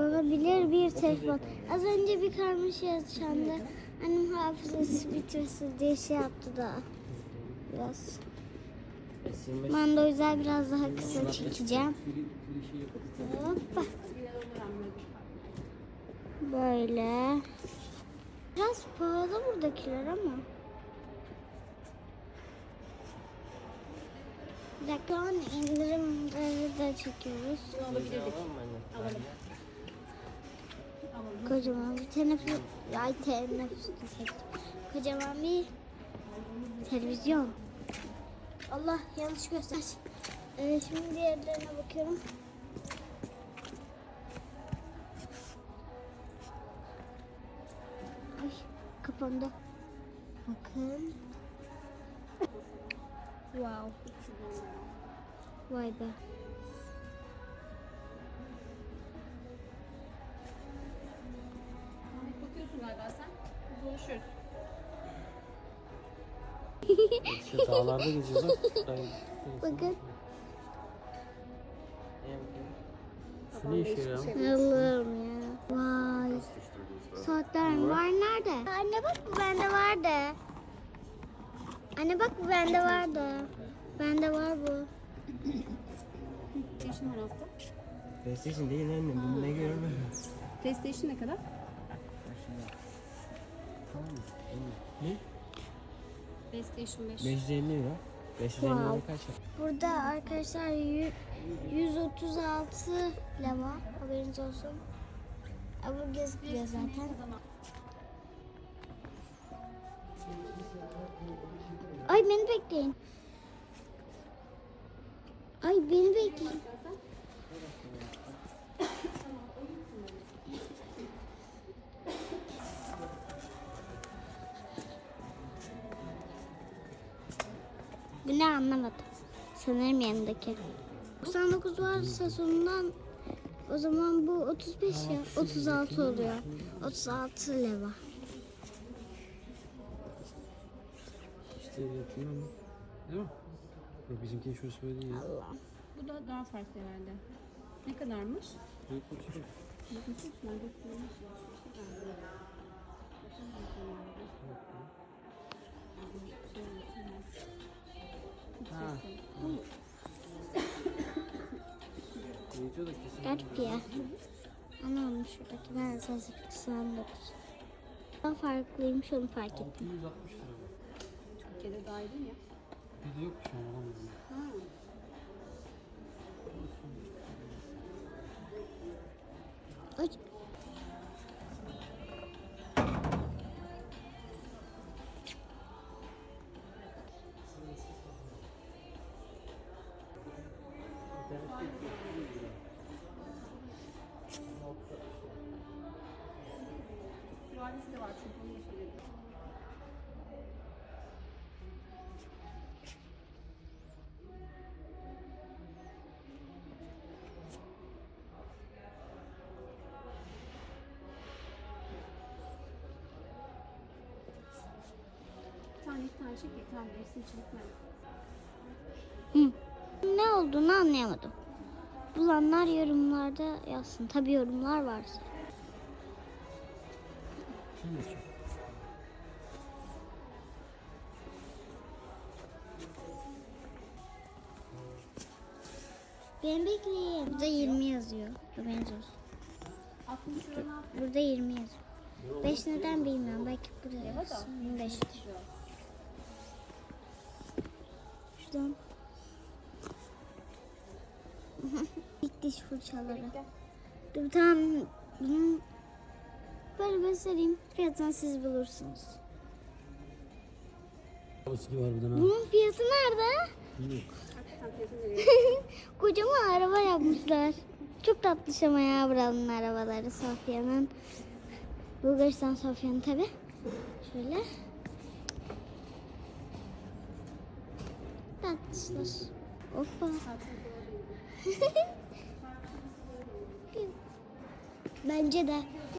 kullanabilir bir telefon. Az önce bir karmaşa yaşandı. Annem hafızası bitirsin diye şey yaptı da. Biraz. S25 Ben de o yüzden biraz daha kısa çekeceğim. Hoppa. Böyle. Biraz pahalı buradakiler ama. Bir dakika indirimleri de çekiyoruz. alabilirdik. Kocaman bir teneffüs, ay teneffüs. Kocaman bir televizyon. Allah yanlış göster. Ee, şimdi diğerlerine bakıyorum. Ay kapandı. Bakın. Wow. Vay be. Dolaşıyoruz. İşte dağlarda geziyoruz. Bakın. Şu ne işe yarıyor? Allah'ım ya. Vay. Saatler var nerede? Anne bak bu bende vardı. Anne bak bu bende vardı. Bende var bu. PlayStation var altta. PlayStation değil anne. Bu ne görmüyorum. PlayStation ne kadar? Tamam mı? Ne? PlayStation 5. 550 lira. 550 lira kaç ya? Burada arkadaşlar yü- 136 leva. Haberiniz olsun. Bu gözüküyor zaten. Ay beni bekleyin. Ay beni bekleyin. Ne anlamadım. Sanırım yanındaki. 99 varsa sonundan o zaman bu 35 ya. 36 oluyor. 36 leva. İşte yapıyor ama. Değil mi? Yok bizimki şurası böyle değil ya. Allah. Bu da daha farklı herhalde. Ne kadarmış? Büyük bir Garip ya. Anlamadım şuradaki. Ben 89. Daha farklıymış onu fark ettim. 160 lira. Türkiye'de dahil değil mi? Video yok şu an alamadım. Ha. Ay. Süvarisi tane iki tane çek yeter. Ne olduğunu anlayamadım. Bulanlar yorumlarda yazsın. Tabi yorumlar varsa. Beni bekleyin. Burada 20 yazıyor. Haberiniz olsun. 60 lira ne yapıyor? Burada 20 yazıyor. 5 neden bilmiyorum. Belki burada yazsın. 25'tir. Şuradan. Diş fırçaları. Dur tamam. Bunun böyle göstereyim. Fiyatını siz bulursunuz. Bunun fiyatı nerede? Kocaman araba yapmışlar. Çok tatlış ama ya buranın arabaları Sofya'nın. Bulgaristan Sofya'nın tabi. Şöyle. Tatlışlar. Hoppa. Bence de.